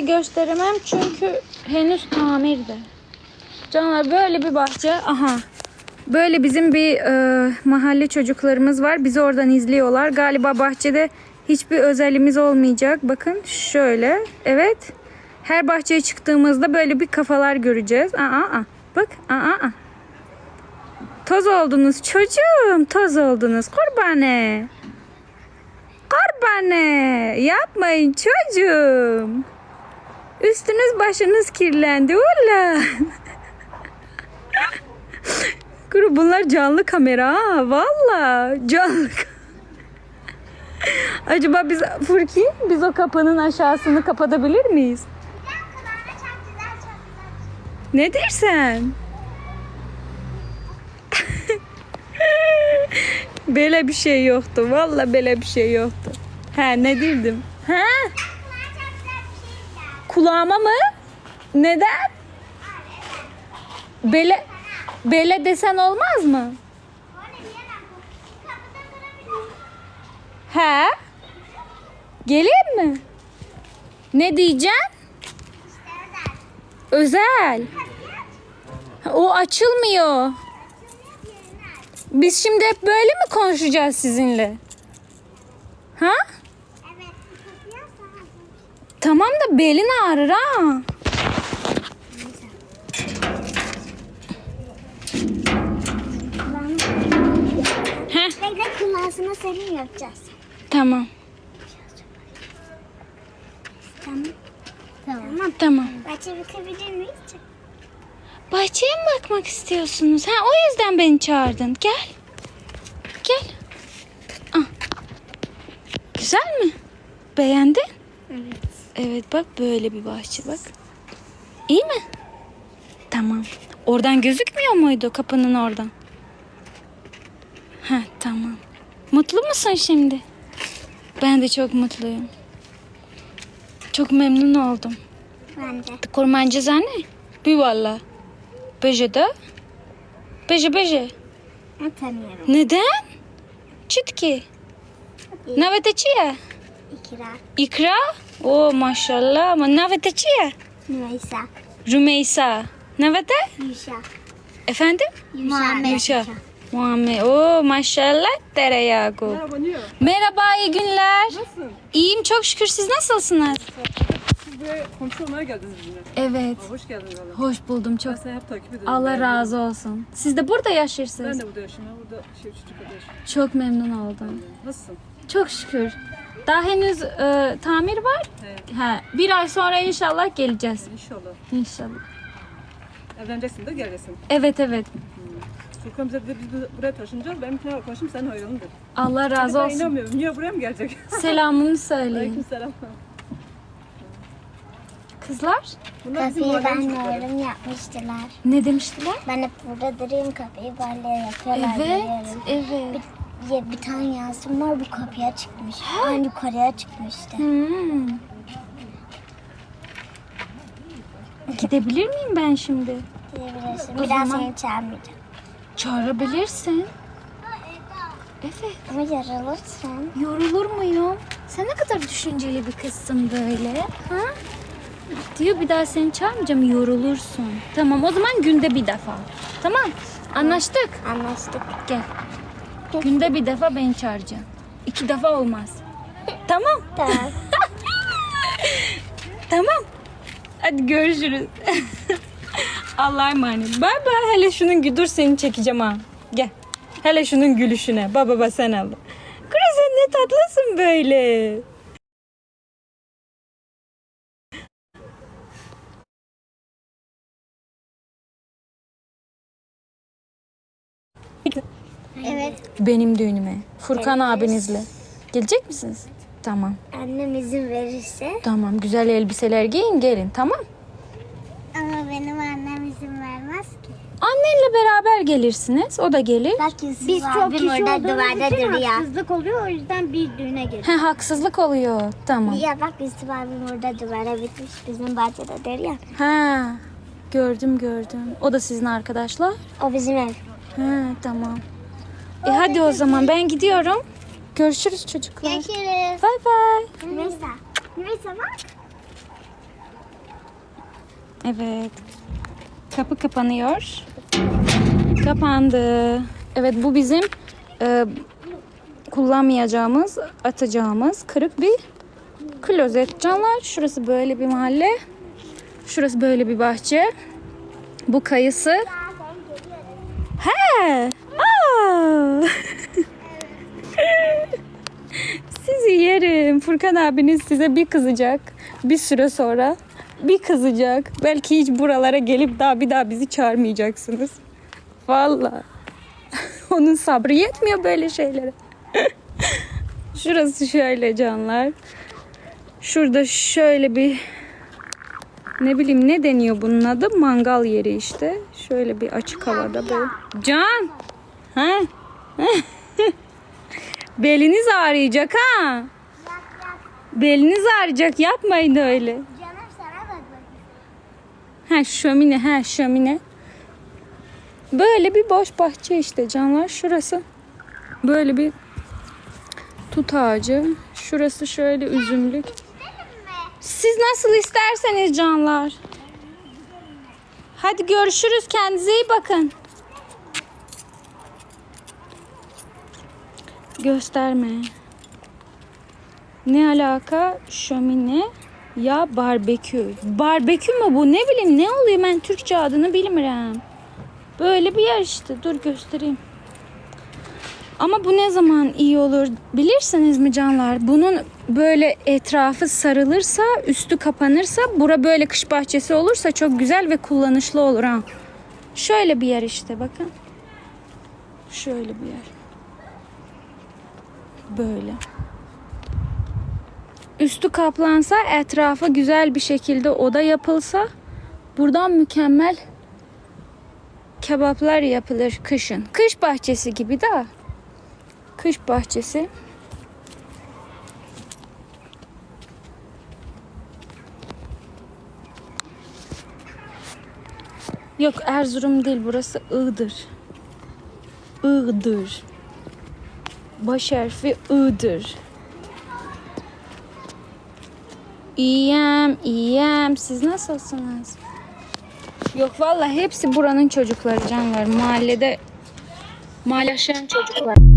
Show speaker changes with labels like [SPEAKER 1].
[SPEAKER 1] gösteremem çünkü henüz tamirde. Canlar böyle bir bahçe. Aha. Böyle bizim bir e, mahalle çocuklarımız var. Bizi oradan izliyorlar. Galiba bahçede hiçbir özelimiz olmayacak. Bakın şöyle. Evet. Her bahçeye çıktığımızda böyle bir kafalar göreceğiz. Aa, aa. Bak. Aa, aa. Toz oldunuz çocuğum. Toz oldunuz. Kurbane. Kurbane. Yapmayın çocuğum. Üstünüz başınız kirlendi. Valla. Kuru bunlar canlı kamera. Valla. Canlı. Acaba biz Furki biz o kapının aşağısını kapatabilir miyiz? Ne dersen? böyle bir şey yoktu. Valla böyle bir şey yoktu. He ne dedim? He? Kulağıma mı? Neden? Bele bele desen olmaz mı? He? Geleyim mi? Ne diyeceksin? Özel. O açılmıyor. Biz şimdi hep böyle mi konuşacağız sizinle? Ha? Tamam da belin ağrır ha. Heh,
[SPEAKER 2] Bekle kulağısına serum yapacağız.
[SPEAKER 1] tamam.
[SPEAKER 2] Tamam. Tamam.
[SPEAKER 1] Tamam.
[SPEAKER 2] Bahçe bakabilir miyiz?
[SPEAKER 1] Bahçeye mi bakmak istiyorsunuz? Ha o yüzden beni çağırdın. Gel. Gel. Ah. Güzel mi? Beğendin?
[SPEAKER 2] Evet.
[SPEAKER 1] Evet bak böyle bir bahçe bak. İyi mi? Tamam. Oradan gözükmüyor muydu kapının oradan? Ha tamam. Mutlu musun şimdi? Ben de çok mutluyum. Çok memnun oldum.
[SPEAKER 2] Ben de.
[SPEAKER 1] Kurmancı zanne? Bir valla. Beje de? Beje beje.
[SPEAKER 2] Ben tanıyorum.
[SPEAKER 1] Neden? Çitki. Navete çiye?
[SPEAKER 2] İkra.
[SPEAKER 1] İkra? Oo maşallah. Ama navete çiye?
[SPEAKER 2] Nüveysa.
[SPEAKER 1] Rümeysa. Navete?
[SPEAKER 2] Yuşa.
[SPEAKER 1] Efendim?
[SPEAKER 2] Muhammed.
[SPEAKER 1] Yuşa. Muhammed. Oo maşallah tereyağı.
[SPEAKER 3] Merhaba Niye?
[SPEAKER 1] Merhaba iyi günler.
[SPEAKER 3] Nasılsın?
[SPEAKER 1] İyiyim çok şükür siz nasılsınız?
[SPEAKER 3] Siz buraya komşu olmaya geldiniz bizimle.
[SPEAKER 1] Evet.
[SPEAKER 3] Aa, Hoş geldiniz valla.
[SPEAKER 1] Hoş buldum çok.
[SPEAKER 3] Ben seni hep takip ediyorum.
[SPEAKER 1] Allah
[SPEAKER 3] Ben-
[SPEAKER 1] razı olsun. Siz de burada
[SPEAKER 3] Ben
[SPEAKER 1] yaşıyorsunuz.
[SPEAKER 3] de burada yaşıyorum. Ben burada şey çocuk yaşıyorum.
[SPEAKER 1] Çok memnun oldum.
[SPEAKER 3] Nasılsın?
[SPEAKER 1] Çok şükür. Daha henüz e, tamir var.
[SPEAKER 3] He,
[SPEAKER 1] Ha, bir ay sonra inşallah geleceğiz.
[SPEAKER 3] inşallah.
[SPEAKER 1] İnşallah.
[SPEAKER 3] Evleneceksin de geleceksin.
[SPEAKER 1] Evet evet.
[SPEAKER 3] Furkan bize dedi biz buraya taşınacağız. Benim bütün arkadaşım senin hayranındır.
[SPEAKER 1] Allah razı
[SPEAKER 3] ben
[SPEAKER 1] olsun.
[SPEAKER 3] inanmıyorum. Niye buraya mı gelecek?
[SPEAKER 1] Selamımı söyleyin.
[SPEAKER 3] Aleyküm selam.
[SPEAKER 1] Kızlar
[SPEAKER 3] Bunlar bizim
[SPEAKER 2] Kapıyı
[SPEAKER 3] mahallenin
[SPEAKER 2] ben
[SPEAKER 3] çocukları.
[SPEAKER 2] yorum yapmıştılar.
[SPEAKER 1] ne demiştiler?
[SPEAKER 2] Ben hep burada durayım kapıyı böyle yapıyorlar.
[SPEAKER 1] Evet,
[SPEAKER 2] görüyorum.
[SPEAKER 1] evet.
[SPEAKER 2] Ya bir tane yazdım var bu kapıya çıkmış. Ben yukarıya çıkmıştı.
[SPEAKER 1] Hmm. Gidebilir miyim ben şimdi?
[SPEAKER 2] Diyebilirsin.
[SPEAKER 1] O
[SPEAKER 2] Bir daha
[SPEAKER 1] zaman-
[SPEAKER 2] seni çağırmayacağım.
[SPEAKER 1] Çağırabilirsin. Evet.
[SPEAKER 2] Ama yarılırsın.
[SPEAKER 1] Yorulur muyum? Sen ne kadar düşünceli bir kızsın böyle. Ha? Diyor bir daha seni çağırmayacağım yorulursun. Tamam o zaman günde bir defa. Tamam anlaştık.
[SPEAKER 2] Anlaştık.
[SPEAKER 1] Gel. Günde bir defa beni çağıracaksın. İki defa olmaz. Tamam.
[SPEAKER 2] Tamam.
[SPEAKER 1] Tamam. Hadi görüşürüz. Allah'a emanet. Bay bay. Hele şunun gü- dur seni çekeceğim ha. Gel. Hele şunun gülüşüne. Baba baba sen al. Kuru sen ne tatlısın böyle.
[SPEAKER 2] Evet.
[SPEAKER 1] Benim düğünüme. Furkan abinizle. Gelecek misiniz? Tamam.
[SPEAKER 2] Annem izin verirse.
[SPEAKER 1] Tamam. Güzel elbiseler giyin gelin. Tamam.
[SPEAKER 2] Ama benim annem izin vermez ki.
[SPEAKER 1] Annenle beraber gelirsiniz. O da gelir.
[SPEAKER 2] Bak Yusuf Biz çok kişi orada duvarda duruyor.
[SPEAKER 4] haksızlık oluyor o yüzden bir düğüne geliyor.
[SPEAKER 1] He haksızlık oluyor. Tamam.
[SPEAKER 2] Ya bak Yusuf abim orada duvara bitmiş. Bizim bahçede duruyor.
[SPEAKER 1] Ha. Gördüm gördüm. O da sizin arkadaşlar.
[SPEAKER 2] O bizim ev.
[SPEAKER 1] Ha tamam. E hadi o zaman ben gidiyorum. Görüşürüz çocuklar.
[SPEAKER 2] Görüşürüz.
[SPEAKER 1] Bay bay.
[SPEAKER 2] Neyse. Neyse bak.
[SPEAKER 1] Evet. Kapı kapanıyor. Kapandı. Evet bu bizim e, kullanmayacağımız, atacağımız kırık bir klozet. Canlar şurası böyle bir mahalle. Şurası böyle bir bahçe. Bu kayısı. He. Sizi yerim. Furkan abiniz size bir kızacak. Bir süre sonra bir kızacak. Belki hiç buralara gelip daha bir daha bizi çağırmayacaksınız. Vallahi. Onun sabrı yetmiyor böyle şeylere. Şurası şöyle canlar. Şurada şöyle bir ne bileyim ne deniyor bunun adı? Mangal yeri işte. Şöyle bir açık havada böyle. Can! Ha? Beliniz ağrıyacak ha? Beliniz ağrıyacak yapmayın öyle.
[SPEAKER 2] Canım sana bak bak.
[SPEAKER 1] Ha şömine ha şömine. Böyle bir boş bahçe işte canlar. Şurası böyle bir tut ağacı. Şurası şöyle üzümlük. Siz nasıl isterseniz canlar. Hadi görüşürüz. Kendinize iyi bakın. Gösterme. Ne alaka? Şömine ya barbekü. Barbekü mü bu? Ne bileyim ne oluyor ben Türkçe adını bilmiyorum. Böyle bir yer işte. Dur göstereyim. Ama bu ne zaman iyi olur bilirsiniz mi canlar? Bunun böyle etrafı sarılırsa, üstü kapanırsa, bura böyle kış bahçesi olursa çok güzel ve kullanışlı olur ha. Şöyle bir yer işte bakın. Şöyle bir yer. Böyle. Üstü kaplansa, etrafa güzel bir şekilde oda yapılsa buradan mükemmel kebaplar yapılır kışın. Kış bahçesi gibi de. Kış bahçesi. Yok Erzurum değil burası Iğdır. Iğdır. Baş harfi Iğdır. İyiyim, iyiyim. Siz nasılsınız? Yok vallahi hepsi buranın çocukları canlar. Mahallede mahalle çocuklar.